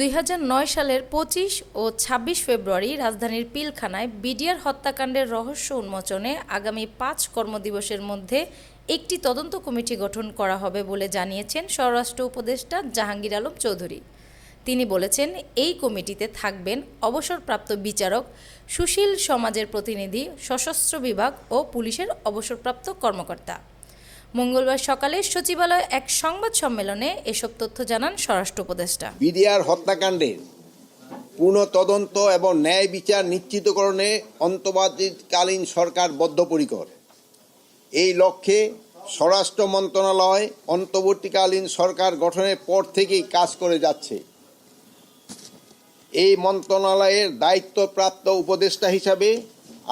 দুই হাজার নয় সালের পঁচিশ ও ২৬ ফেব্রুয়ারি রাজধানীর পিলখানায় বিডিআর হত্যাকাণ্ডের রহস্য উন্মোচনে আগামী পাঁচ কর্মদিবসের মধ্যে একটি তদন্ত কমিটি গঠন করা হবে বলে জানিয়েছেন স্বরাষ্ট্র উপদেষ্টা জাহাঙ্গীর আলম চৌধুরী। তিনি বলেছেন, এই কমিটিতে থাকবেন অবসরপ্রাপ্ত বিচারক, সুশীল সমাজের প্রতিনিধি, সশস্ত্র বিভাগ ও পুলিশের অবসরপ্রাপ্ত কর্মকর্তা। মঙ্গলবার সকালে সচিবালয়ে এক সংবাদ সম্মেলনে এসব তথ্য জানান স্বরাষ্ট্র উপদেষ্টা। বিডিআর হত্যাকাণ্ডের পূর্ণ তদন্ত এবং ন্যায় বিচার নিশ্চিতকরণে অন্তর্বর্তীকালীন সরকার বদ্ধপরিকর। এই লক্ষ্যে স্বরাষ্ট্র মন্ত্রণালয় অন্তর্বর্তীকালীন সরকার গঠনের পর থেকেই কাজ করে যাচ্ছে। এই মন্ত্রণালয়ের দায়িত্বপ্রাপ্ত উপদেষ্টা হিসাবে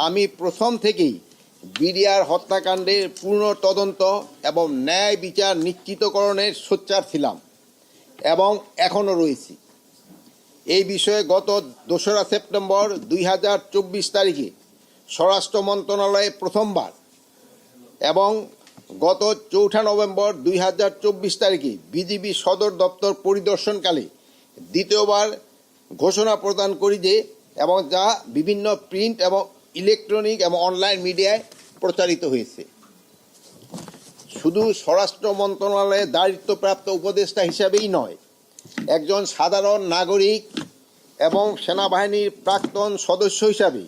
আমি প্রথম থেকেই বিডিআর হত্যাকাণ্ডের পূর্ণ তদন্ত এবং ন্যায় বিচার নিশ্চিতকরণের সোচ্চার ছিলাম এবং এখনও রয়েছি। এই বিষয়ে গত দোসরা সেপ্টেম্বর দুই হাজার চব্বিশ তারিখে স্বরাষ্ট্র মন্ত্রণালয়ে প্রথমবার এবং গত চৌঠা নভেম্বর দুই হাজার চব্বিশ তারিখে বিজিবি সদর দপ্তর পরিদর্শনকালে দ্বিতীয়বার ঘোষণা প্রদান করি যে এবং যা বিভিন্ন প্রিন্ট এবং ইলেকট্রনিক এবং অনলাইন মিডিয়ায় প্রচারিত হয়েছে। শুধু স্বরাষ্ট্র মন্ত্রণালয়ের দায়িত্বপ্রাপ্ত উপদেষ্টা হিসাবেই নয়, একজন সাধারণ নাগরিক এবং সেনাবাহিনীর প্রাক্তন সদস্য হিসাবে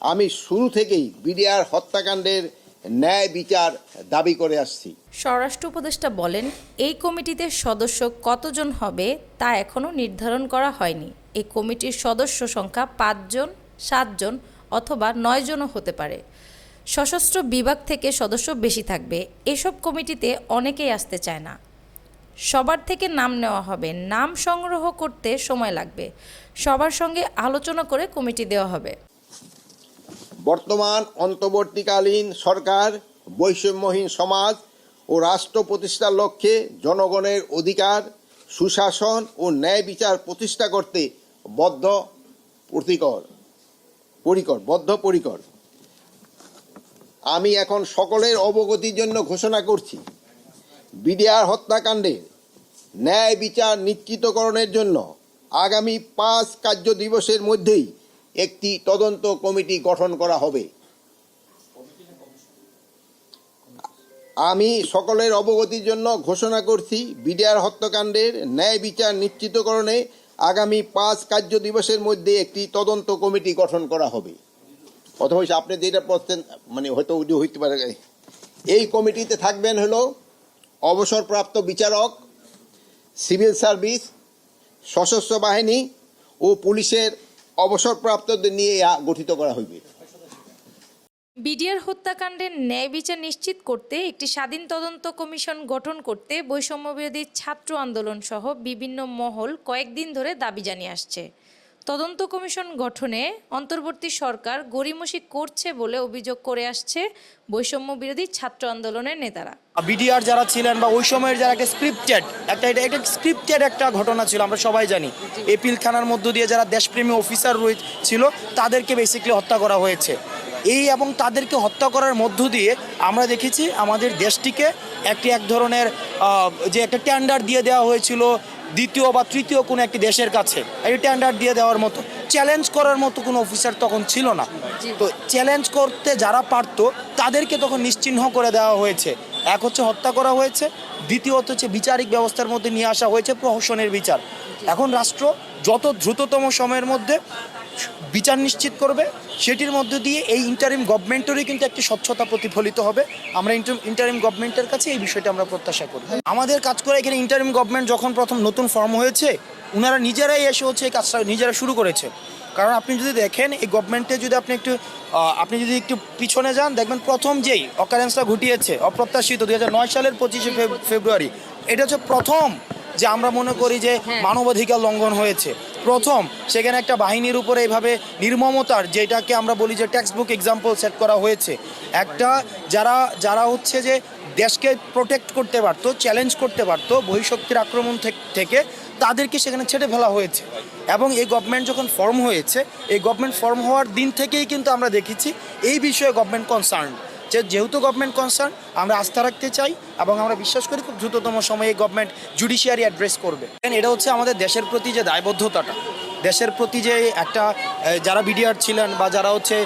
আমি শুরু থেকেই বিডিআর হত্যাকাণ্ডের ন্যায় বিচার দাবি করে আসছি। স্বরাষ্ট্র উপদেষ্টা বলেন, এই কমিটিতে সদস্য কতজন হবে তা এখনও নির্ধারণ করা হয়নি। এই কমিটির সদস্য সংখ্যা পাঁচজন, সাতজন অথবা নয়জনও হতে পারে। সশস্ত্র বিভাগ থেকে সদস্য বেশি থাকবে। এসব কমিটিতে অনেকেই আসতে চায় না। সবার থেকে নাম নেওয়া হবে। নাম সংগ্রহ করতে সময় লাগবে। সবার সঙ্গে আলোচনা করে কমিটি দেওয়া হবে। বর্তমান অন্তর্বর্তীকালীন সরকার, বৈষম্যহীন সমাজ ও রাষ্ট্র প্রতিষ্ঠার লক্ষ্যে জনগণের অধিকার, সুশাসন ও ন্যায় বিচার প্রতিষ্ঠা করতে বদ্ধ প্রতিকর পরিকর বদ্ধ পরিকর আমি এখন সকলের অবগতির জন্য ঘোষণা করছি। বিডিআর হত্যাকাণ্ডে ন্যায় বিচার নিশ্চিতকরণের জন্য আগামী পাঁচ কার্য দিবসের মধ্যেই একটি তদন্ত কমিটি গঠন করা হবে। আমি সকলের অবগতির জন্য ঘোষণা করছি, বিডিআর হত্যাকাণ্ডের ন্যায় বিচার নিশ্চিতকরণে আগামী পাঁচ কার্য দিবসের মধ্যে একটি তদন্ত কমিটি গঠন করা হবে। অথবা আপনি যেটা বলছেন মানে হয়তো ওইটি হইতে পারে। এই কমিটিতে থাকবেন হলো অবসরপ্রাপ্ত বিচারক, সিভিল সার্ভিস, সশস্ত্র বাহিনী ও পুলিশের অবসরপ্রাপ্তদের নিয়ে গঠিত করা হইবে। বিডিআর হত্যাকাণ্ডের ন্যায় বিচার নিশ্চিত করতে একটি স্বাধীন তদন্ত কমিশন গঠন করতে বৈষম্যবিরোধী ছাত্র আন্দোলন সহ বিভিন্ন মহল কয়েকদিন ধরে দাবি জানিয়ে আসছে। তদন্ত কমিশন গঠনে অন্তর্বর্তী সরকার গরিমসি করছে বলে অভিযোগ করে আসছে বৈষম্য বিরোধী ছাত্র আন্দোলনের নেতারা। বিডিআর যারা ছিলেন বা ওই সময়ের যারা একটা স্ক্রিপ্টেড একটা এটা একটা স্ক্রিপ্টেড একটা ঘটনা ছিল, আমরা সবাই জানি। এপিল খানার মধ্য দিয়ে যারা দেশপ্রেমী অফিসার ছিল, তাদেরকে বেসিক্যালি হত্যা করা হয়েছে। এই এবং তাদেরকে হত্যা করার মধ্য দিয়ে আমরা দেখেছি আমাদের দেশটিকে একটি এক ধরনের যে একটা ট্যান্ডার দিয়ে দেওয়া হয়েছিল দ্বিতীয় বা তৃতীয় কোনো একটি দেশের কাছে। এই ট্যান্ডার দিয়ে দেওয়ার মতো চ্যালেঞ্জ করার মতো কোনো অফিসার তখন ছিল না। তো চ্যালেঞ্জ করতে যারা পারতো তাদেরকে তখন নিশ্চিহ্ন করে দেওয়া হয়েছে। এক হচ্ছে হত্যা করা হয়েছে দ্বিতীয়ত হচ্ছে বিচারিক ব্যবস্থার মধ্যে নিয়ে আসা হয়েছে প্রহসনের বিচার। এখন রাষ্ট্র যত দ্রুততম সময়ের মধ্যে বিচার নিশ্চিত করবে। সেটির মধ্য দিয়ে এই ইন্টারিম গভর্নমেন্টেরই কিন্তু একটি স্বচ্ছতা প্রতিফলিত হবে। আমরা ইন্টারিম গভর্নমেন্টের কাছে এই বিষয়টা আমরা প্রত্যাশা করি। আমাদের কাজ করে এখানে ইন্টারিম গভর্নমেন্ট যখন প্রথম নতুন ফর্ম হয়েছে ওনারা নিজেরাই এসে হচ্ছে এই কাজটা নিজেরা শুরু করেছে। কারণ আপনি যদি দেখেন, এই গভর্নমেন্টে যদি আপনি একটু আপনি যদি একটু পিছনে যান, দেখবেন প্রথম যেই অকারেন্সটা ঘটিয়েছে, অপ্রত্যাশিত দু হাজার নয় সালের পঁচিশে ফেব্রুয়ারি, এটা হচ্ছে প্রথম যে আমরা মনে করি যে মানবাধিকার লঙ্ঘন হয়েছে। প্রথম সেখানে একটা বাহিনীর উপরে এইভাবে নির্মমতার যেটাকে আমরা বলি যে টেক্সট বুক এক্সাম্পল সেট করা হয়েছে। একটা যারা যারা হচ্ছে যে দেশকে প্রোটেক্ট করতে পারতো চ্যালেঞ্জ করতে পারতো বহিঃশক্তির আক্রমণ থেক- তাদেরকে সেখানে ছেড়ে ফেলা হয়েছে। এবং এই গভর্নমেন্ট যখন ফর্ম হয়েছে এই গভর্নমেন্ট ফর্ম হওয়ার দিন থেকেই কিন্তু আমরা দেখেছি এই বিষয়ে গভর্নমেন্ট কনসার্ন যেহেতু গভর্নমেন্ট কনসার্ন আমরা আস্থা রাখতে চাই এবং আমরা বিশ্বাস করি খুব দ্রুততম সময়ে গভর্নমেন্ট জুডিশিয়ারি অ্যাড্রেস করবে। এটা হচ্ছে আমাদের দেশের প্রতি যে দায়বদ্ধতাটা। দেশের প্রতি যে একটা যারা বিডিআর ছিলেন বা যারা হচ্ছে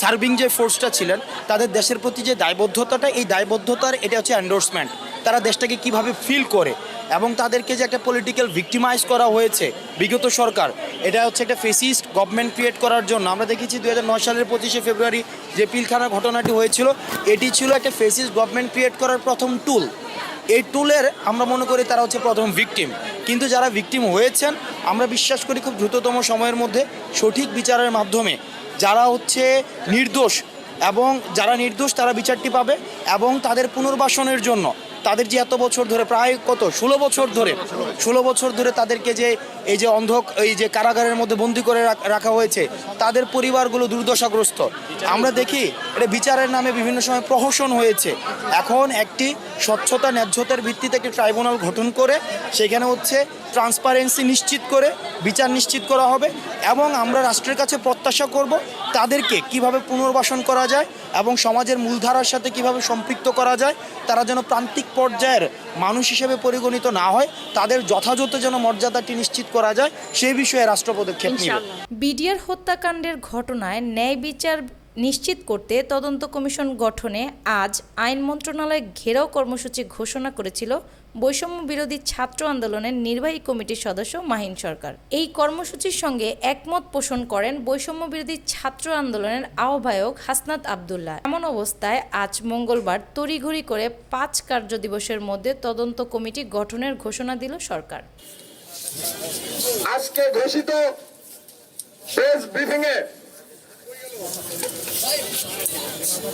সার্ভিং যে ফোর্সটা ছিলেন, তাদের দেশের প্রতি যে দায়বদ্ধতাটা, এই দায়বদ্ধতার এটা হচ্ছে এন্ডোর্সমেন্ট তারা দেশটাকে কীভাবে ফিল করে এবং তাদেরকে যে একটা পলিটিক্যাল ভিক্টিমাইজ করা হয়েছে বিগত সরকার, এটা হচ্ছে একটা ফেসিস্ট গভর্নমেন্ট ক্রিয়েট করার জন্য। আমরা দেখেছি দু হাজার নয় সালের পঁচিশে ফেব্রুয়ারি যে পিলখানার ঘটনাটি হয়েছিল, এটি ছিল একটা ফেসিস্ট গভর্নমেন্ট ক্রিয়েট করার প্রথম টুল এই টুলের আমরা মনে করি তারা হচ্ছে প্রথম ভিকটিম কিন্তু যারা ভিকটিম হয়েছেন, আমরা বিশ্বাস করি খুব দ্রুততম সময়ের মধ্যে সঠিক বিচারের মাধ্যমে যারা হচ্ছে নির্দোষ এবং যারা নির্দোষ তারা বিচারটি পাবে এবং তাদের পুনর্বাসনের জন্য তাদের যে এত বছর ধরে, প্রায় কত? ষোলো বছর ধরে। ষোলো বছর ধরে তাদেরকে যে, এই যে অন্ধক, এই যে কারাগারের মধ্যে বন্দি করে রাখা হয়েছে, তাদের পরিবারগুলো দুর্দশাগ্রস্ত। আমরা দেখি, এটা বিচারের নামে বিভিন্ন সময় প্রহসন হয়েছে। এখন একটি স্বচ্ছতা, ন্যায্যতার ভিত্তিতে একটি ট্রাইব্যুনাল গঠন করে, সেখানে হচ্ছে ট্রান্সপারেন্সি নিশ্চিত করে, বিচার নিশ্চিত করা হবে এবং আমরা রাষ্ট্রের কাছে প্রত্যাশা করব তাদেরকে কীভাবে পুনর্বাসন করা যায় এবং সমাজের মূলধারার সাথে কীভাবে সম্পৃক্ত করা যায়, তারা যেন প্রান্তিক পর্যায়ের মানুষ হিসেবে পরিগণিত না হয়, তাদের যথাযথ যেন মর্যাদাটি নিশ্চিত করা যায়, সেই বিষয়ে রাষ্ট্র পদক্ষেপ বিডিআর হত্যাকাণ্ডের ঘটনায় ন্যায় বিচার নিশ্চিত করতে তদন্ত কমিশন গঠনে আজ আইন মন্ত্রণালয় ঘেরাও কর্মসূচি ঘোষণা করেছিল বৈষম্য বিরোধী ছাত্র আন্দোলনের নির্বাহী কমিটির সদস্য মাহিন সরকার। এই কর্মসূচির সঙ্গে একমত পোষণ করেন বৈষম্য বিরোধী ছাত্র আন্দোলনের আহ্বায়ক হাসনাত আবদুল্লাহ। এমন অবস্থায় আজ মঙ্গলবার তড়িঘড়ি করে পাঁচ কার্য দিবসের মধ্যে তদন্ত কমিটি গঠনের ঘোষণা দিল সরকার। আজকে ঘোষিত প্রেস ব্রিফিং এ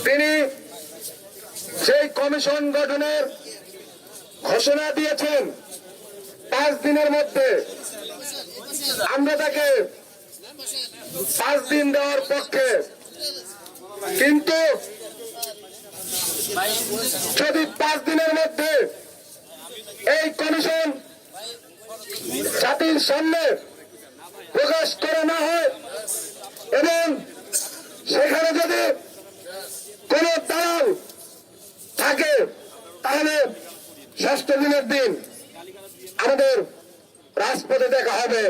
তিনি সেই কমিশন গঠনের ঘোষণা দিয়েছেন পাঁচ দিনের মধ্যে। আমরা তাকে পাঁচ দিন দেওয়ার পক্ষে। কিন্তু যদি পাঁচ দিনের মধ্যে এই কমিশন জাতির সামনে প্রকাশ করে না হয় এবং সেখানে যদি কোন দালাল থাকে, তাহলে ষষ্ঠ দিনের দিন আমাদের রাজপথে দেখা হবে।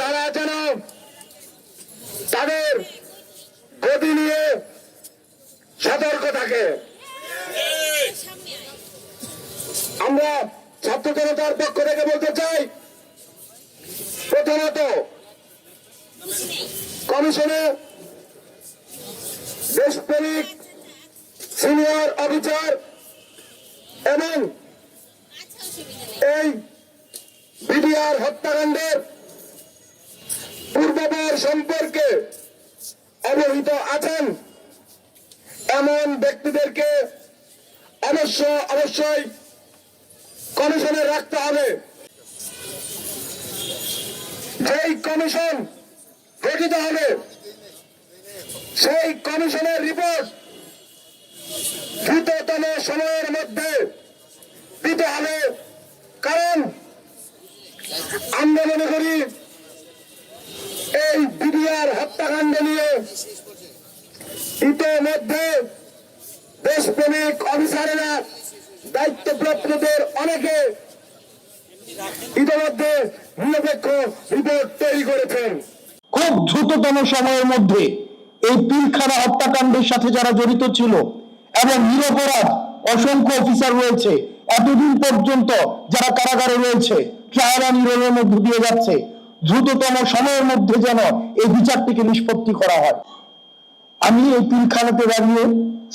তারা যেন তাদের গতি নিয়ে সতর্ক থাকে। আমরা ছাত্র জনতার পক্ষ থেকে বলতে চাই, প্রথমত কমিশনে দেশপ্রেমিক সিনিয়র অফিসার এবং এই বিডিআর হত্যাকাণ্ডের পূর্বাপর সম্পর্কে অবহিত আছেন এমন ব্যক্তিদেরকে অবশ্য অবশ্যই কমিশনে রাখতে হবে। যেই কমিশন গঠিত হবে, সেই কমিশনের রিপোর্ট দ্রুততম সময়ের মধ্যে দিতে হবে। কারণ আমরা মনে করি এই বিডিআর হত্যাকাণ্ড নিয়ে ইতোমধ্যে দেশপ্রেমিক অফিসারেরা দায়িত্বপ্রাপ্তদের অনেকে ইতিমধ্যে নিরপেক্ষ রিপোর্ট তৈরি করেছেন। খুব দ্রুততম সময়ের মধ্যে এই পিলখানা হত্যাকাণ্ডের সাথে যারা জড়িত ছিল এবং নিরপরাধ অসংখ্য অফিসার রয়েছে। এতদিন পর্যন্ত যারা কারাগারে রয়েছে, ট্রায়াল অ্যান্ড ইরোরের মধ্য দিয়ে যাচ্ছে, দ্রুততম সময়ের মধ্যে যেন এই বিচারটিকে নিষ্পত্তি করা হয়। আমি এই পিলখানাতে দাঁড়িয়ে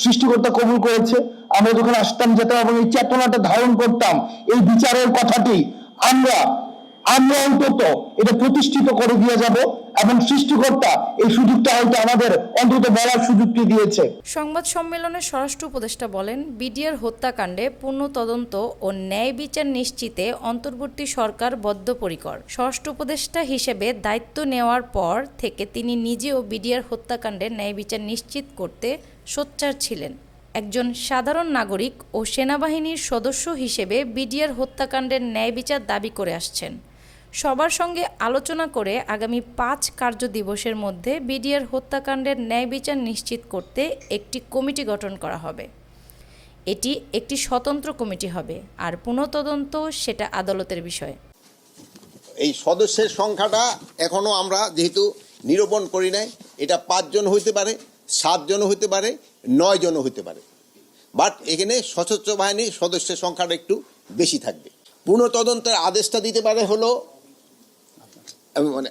সৃষ্টিকর্তা কবুল করেছে। আমরা যখন আসতাম যেতাম এবং এই চেতনাটা ধারণ করতাম, এই বিচারের কথাটি আমরা আমরা অন্তত এটা প্রতিষ্ঠিত করে দিয়ে যাব। এবং সৃষ্টিকর্তা এই সুযোগটা হয়তো আমাদের অন্তত বলার সুযোগটি দিয়েছে। সংবাদ সম্মেলনে স্বরাষ্ট্র উপদেষ্টা বলেন, বিডিআর হত্যাকাণ্ডে পূর্ণ তদন্ত ও ন্যায় বিচার নিশ্চিতে অন্তর্বর্তী সরকার বদ্ধপরিকর। স্বরাষ্ট্র উপদেষ্টা হিসেবে দায়িত্ব নেওয়ার পর থেকে তিনি নিজেও বিডিআর হত্যাকাণ্ডে ন্যায় বিচার নিশ্চিত করতে সোচ্চার ছিলেন। একজন সাধারণ নাগরিক ও সেনাবাহিনীর সদস্য হিসেবে বিডিআর হত্যাকাণ্ডের ন্যায় বিচার দাবি করে আসছেন। সবার সঙ্গে আলোচনা করে আগামী পাঁচ কার্য দিবসের মধ্যে বিডিআর হত্যাকাণ্ডের ন্যায় বিচার নিশ্চিত করতে একটি কমিটি গঠন করা হবে। এটি একটি স্বতন্ত্র কমিটি হবে আর পুনঃতদন্ত সেটা আদালতের বিষয়। এই সদস্যের সংখ্যাটা এখনও আমরা যেহেতু নিরূপণ করি নাই, এটা পাঁচজন হইতে পারে সাতজন হইতে পারে, নয় জন হইতে পারে। বাট এখানে সশস্ত্র বাহিনীর সদস্যের সংখ্যাটা একটু বেশি থাকবে। পুনঃ তদন্তের আদেশটা দিতে পারে হলো মানে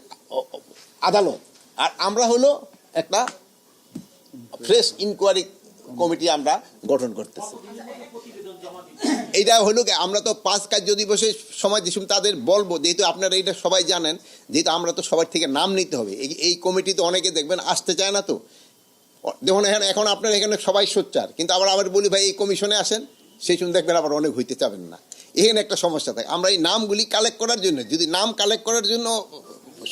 আদালত। আর আমরা হলো একটা ফ্রেশ ইনকোয়ারি কমিটি আমরা গঠন করতেছি। এইটা হলো আমরা তো পাঁচ কার্য দিবসের সময় যেসব তাদের বলব, যেহেতু আপনারা এটা সবাই জানেন, যেহেতু আমরা তো সবার থেকে নাম নিতে হবে। এই এই কমিটিতে অনেকে দেখবেন আসতে চায় না তো। দেখুন, এখন এখন আপনার এখানে সবাই সোচ্চার, কিন্তু আবার আবার বলি, ভাই, এই কমিশনে আসেন, সেই সময় দেখবেন আবার অনেক হইতে চাবেন না। এখানে একটা সমস্যা থাকে। আমরা এই নামগুলি কালেক্ট করার জন্য, যদি নাম কালেক্ট করার জন্য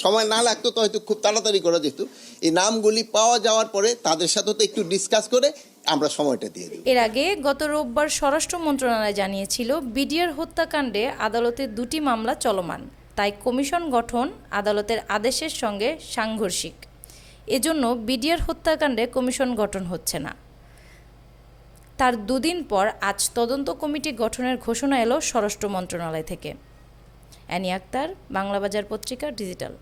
সময় না লাগতো, তো হয়তো খুব তাড়াতাড়ি করা যেত। এই নামগুলি পাওয়া যাওয়ার পরে তাদের সাথে তো একটু ডিসকাস করে আমরা সময়টা দিয়ে দিই এর আগে গত রোববার স্বরাষ্ট্র মন্ত্রণালয় জানিয়েছিল, বিডিআর হত্যাকাণ্ডে আদালতে দুটি মামলা চলমান। তাই কমিশন গঠন আদালতের আদেশের সঙ্গে সাংঘর্ষিক। এজন্য বিডিআর হত্যাকাণ্ডে কমিশন গঠন হচ্ছে না। তার দুদিন পর আজ তদন্ত কমিটি গঠনের ঘোষণা এলো স্বরাষ্ট্র মন্ত্রণালয় থেকে। অ্যানি আক্তার, বাংলাবাজার পত্রিকা, ডিজিটাল।